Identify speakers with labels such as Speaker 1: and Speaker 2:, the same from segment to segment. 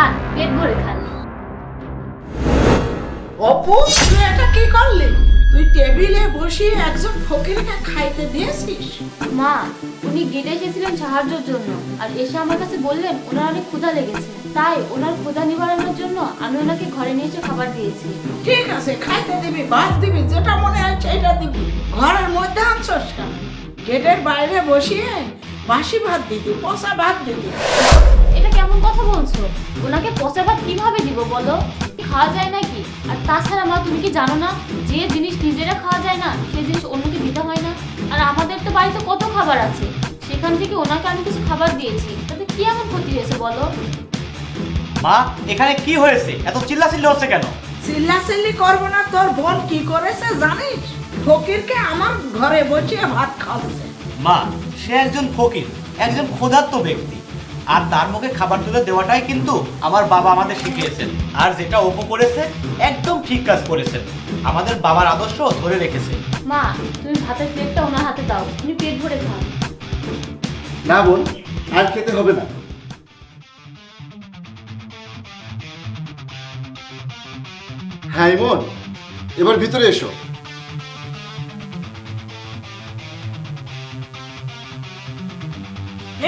Speaker 1: খান পেট ভরে খান।
Speaker 2: অপু তুই এটা কি করলি? তুই টেবিলে বসিয়ে একজন ফকিরকে খাইতে দিয়েছিস?
Speaker 1: মা উনি গেটে এসেছিলেন সাহায্যের জন্য আর এসে আমার কাছে বললেন ওনার অনেক ক্ষুধা লেগেছে। তাই ওনার ক্ষুধা নিবারণের জন্য আমি ওনাকে ঘরে নিয়ে এসে খাবার দিয়েছি।
Speaker 2: ঠিক আছে খাইতে দিবি ভাত দিবি যেটা মনে হয় সেটা দিবি। ঘরের মধ্যে আনছস কেন? গেটের বাইরে বসিয়ে বাসি ভাত দিতি পচা ভাত
Speaker 1: কেমন কথা বলছো? ওনাকে পচা ভাত কীভাবে দিব বলো? খাওয়া যায় নাকি? আর তাছাড়া মা তুমি কি জানো না যে জিনিস নিজেরা খাওয়া যায় না সেই জিনিস অন্যকে দিতে হয় না? আর আমাদের তো বাড়িতে কত খাবার আছে? সেখান থেকে ওনাকে আমি কিছু খাবার দিয়েছি। তাতে কি এমন ক্ষতি হয়েছে বলো?
Speaker 3: মা এখানে কি হয়েছে? এত চিল্লাচিল্লি হচ্ছে কেন?
Speaker 2: চিল্লাচিল্লি করব না তোর বোন কি করেছে জানিস? ফকিরকে আমার ঘরে বসিয়ে ভাত খাওয়াচ্ছে।
Speaker 3: মা সে একজন ফকির একজন ক্ষুধার্ত ব্যক্তি। আর তার মুখে খাবার তুলে দেওয়াটাই কিন্তু আমার বাবা আমাদের শিখিয়েছেন। আর যেটা অপু করেছে একদম ঠিক কাজ করেছেন। আমাদের বাবার আদর্শ ধরে রেখেছে।
Speaker 1: মা তুমি ভাতের প্লেটটা ওনার হাতে দাও। উনি পেট ভরে খান।
Speaker 4: না বোন আর খেতে হবে না। হ্যাঁ ইমন এবার ভিতরে এসো।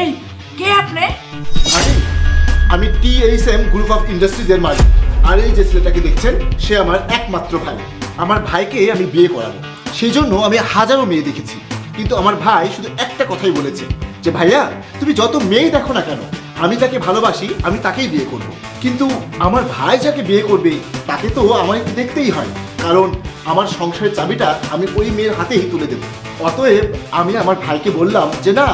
Speaker 2: এই কে আপনি?
Speaker 4: আমি আমি T H M group of ইন্ডাস্ট্রিজের মালিক। আর এই যে ছেলেটাকে দেখছেন, সে আমার একমাত্র ভাই। আমার ভাইকে আমি বিয়ে করাবো। সেই জন্য আমি হাজারো মেয়ে দেখেছি। কিন্তু আমার ভাই শুধু একটা কথাই বলেছে যে, ভাইয়া, তুমি যত মেয়ে দেখো না কেন, আমি যাকে ভালোবাসি, আমি তাকেই বিয়ে করব। কিন্তু আমার ভাই যাকে বিয়ে করবে, তাকে তো আমার একটু দেখতেই হয়। কারণ আমার সংসারের চাবিটা আমি ওই মেয়ের হাতেই তুলে দেবো। অতএব আমি আমার ভাইকে বললাম যে, না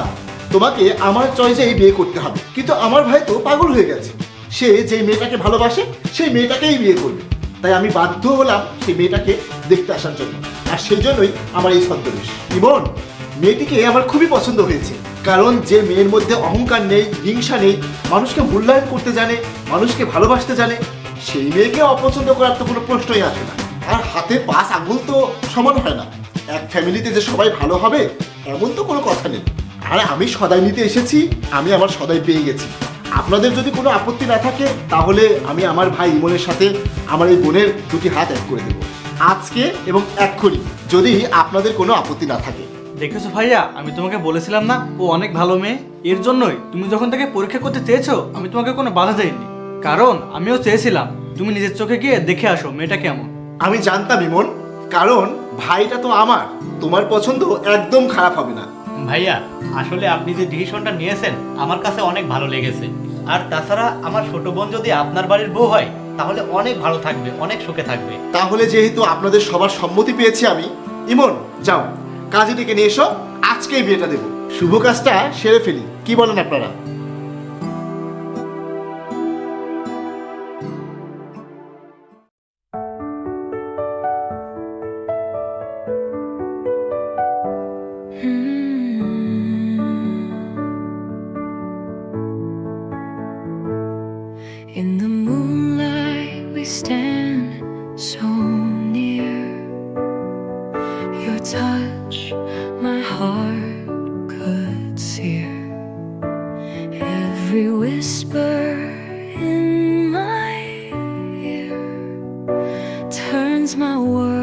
Speaker 4: তোমাকে আমার চয়েসেই বিয়ে করতে হবে। কিন্তু আমার ভাই তো পাগল হয়ে গেছে। সে যে মেয়েটাকে ভালোবাসে, সেই মেয়েটাকেই বিয়ে করবে। তাই আমি বাধ্য হলাম সেই মেয়েটাকে দেখতে আসার জন্য। আর সেই জন্যই আমার এই ছদ্মবেশ। ইমন, মেয়েটিকে আমার খুবই পছন্দ হয়েছে। কারণ যে মেয়ের মধ্যে অহংকার নেই, হিংসা নেই, মানুষকে মূল্যায়ন করতে জানে, মানুষকে ভালোবাসতে জানে, সেই মেয়েকে অপছন্দ করার তো কোনো প্রশ্নই আসে না। আর হাতে পাঁচ আঙুল তো সমান হয় না। এক ফ্যামিলিতে যে সবাই ভালো হবে, এমন তো কোনো কথা নেই। আর আমি সদাই নিতে এসেছি আমি আমার সদাই পেয়ে গেছি। আপনাদের যদি কোনো আপত্তি না থাকে তাহলে আমি আমার ভাই ইমনের সাথে আমার এই বোনের দুটি হাত এক করে দেবো। আজকে এবং এক্ষুনি যদি আপনাদের কোনো আপত্তি না থাকে।
Speaker 5: দেখেছ ভাইয়া আমি তোমাকে বলেছিলাম না ও অনেক ভালো মেয়ে। এর জন্যই তুমি যখন তাকে পরীক্ষা করতে চেয়েছো আমি তোমাকে কোনো বাধা দেইনি। কারণ আমিও চেয়েছিলাম তুমি নিজের চোখে গিয়ে দেখে আসো মেয়েটা কেমন।
Speaker 4: আমি জানতাম ইমন কারণ ভাইটা তো আমার তোমার পছন্দ একদম খারাপ হবে না।
Speaker 3: ভাইয়া, আসলে আপনি যে ডিসিশনটা নিয়েছেন, আমার কাছে অনেক ভালো লেগেছে। আর তাছাড়া আমার ছোট বোন যদি আপনার বাড়ির বউ হয়, তাহলে অনেক ভালো থাকবে, অনেক সুখে থাকবে।
Speaker 4: তাহলে যেহেতু আপনাদের সবার সম্মতি পেয়েছি আমি, ইমন, যাও কাজীটিকে নিয়ে এসো, আজকেই বিয়েটা দেব। শুভ কাজটা সেরে ফেলি, কি বলেন আপনারা?
Speaker 6: Touch, my heart could sear. Every whisper in my ear turns my world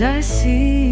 Speaker 6: I see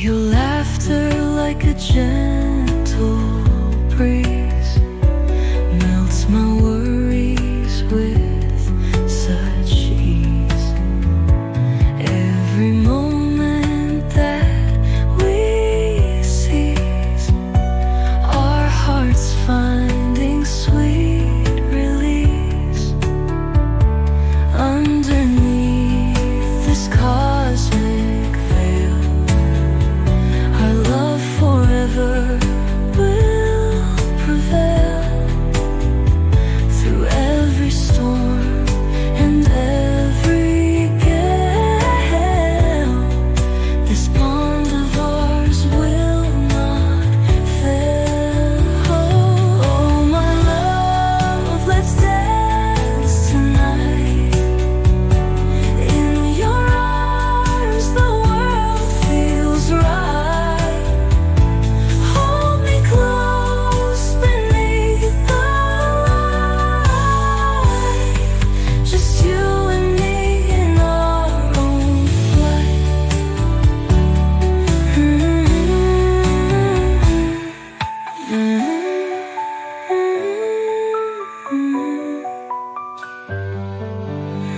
Speaker 6: Your laughter like a gentle breeze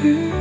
Speaker 6: 雨。